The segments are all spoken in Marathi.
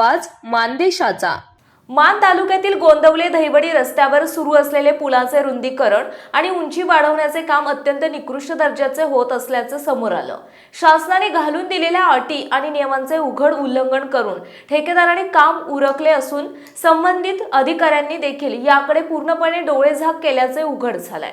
आवाज मानदेशाचा. मान तालुक्यातील गोंदवले दहिवडी रस्त्यावर सुरू असलेले पुलाचे रुंदीकरण आणि उंची वाढवण्याचे काम अत्यंत निकृष्ट दर्जाचे होत असल्याचं समोर आलं. शासनाने घालून दिलेल्या अटी आणि नियमांचे उघड उल्लंघन करून ठेकेदाराने काम उरकले असून संबंधित अधिकाऱ्यांनी देखील याकडे पूर्णपणे डोळेझाक केल्याचे उघड झालंय.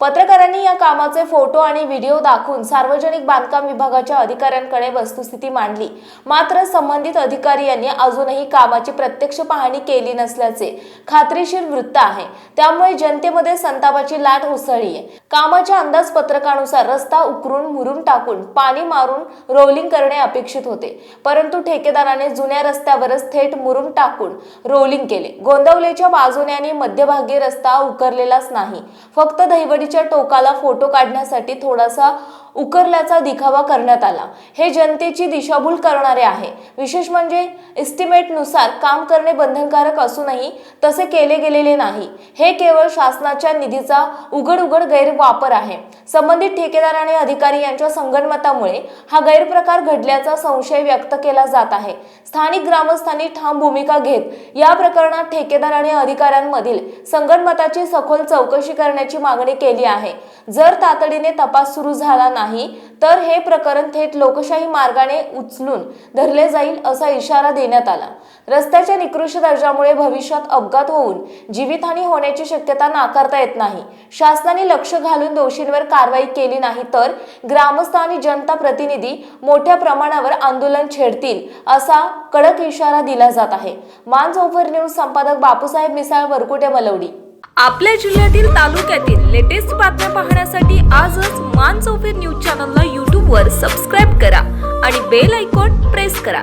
पत्रकारांनी या कामाचे फोटो आणि व्हिडिओ दाखवून सार्वजनिक बांधकाम विभागाच्या अधिकाऱ्यांकडे वस्तुस्थिती मांडली. मात्र संबंधित अधिकारी यांनी अजूनही कामाची प्रत्यक्ष पाहणी केली नसल्याचे खात्रीशीर वृत्त आहे. त्यामुळे जनतेमध्ये संतापाची लाट उसळली आहे कामाच्या अंदाजपत्रकानुसार रस्ता उकरून मुरून टाकून पाणी मारून रोलिंग करणे अपेक्षित होते. परंतु ठेकेदाराने जुन्या रस्त्यावरच थेट मुरून टाकून रोलिंग केले. गोंदवलेच्या बाजूने आणि मध्यभागी रस्ता उकरलेलाच नाही. फक्त दहिवडीच्या टोकाला फोटो काढण्यासाठी थोडासा उकरल्याचा दिखावा करण्यात आला. हे जनतेची दिशाभूल करणारे आहे. विशेष म्हणजे इस्टिमेटनुसार काम करणे बंधनकारक असूनही तसे केले गेलेले नाही. हे केवळ शासनाच्या निधीचा उघड उघड गैरवापर आहे. संबंधित ठेकेदार आणि अधिकारी यांच्या संगणमतामुळे हा गैरप्रकार घडल्याचा संशय व्यक्त केला जात आहे. स्थानिक ग्रामस्थांनी ठाम भूमिका घेत या प्रकरणात ठेकेदार आणि अधिकाऱ्यांमधील संगणमताची सखोल चौकशी करण्याची मागणी केली आहे. जर तातडीने तपास सुरू झाला नाही तर हे प्रकरण थेट लोकशाही मार्गाने उचलून धरले जाईल असा इशारा देण्यात आला. रस्त्याच्या निकृष्ट दर्जामुळे भविष्यात अपघात होऊन जीवितहानी होण्याची शक्यता नाकारता येत नाही. शासनाने लक्ष घालून दोषींवर कारवाई केली नाही तर ग्रामस्थ आणि जनता प्रतिनिधी मोठ्या प्रमाणावर आंदोलन छेडतील असा कडक इशारा दिला जात आहे. मांज ओव्हर न्यूज संपादक बापूसाहेब मिसाळ वरकुटे मलवडी. आपल्या जिल्ह्यातील तालुक्यातील लेटेस्ट बातम्या पाहण्यासाठी आजच मान चौफेर न्यूज चॅनलला यूट्यूबवर सबस्क्राईब करा आणि बेल आयकॉन प्रेस करा.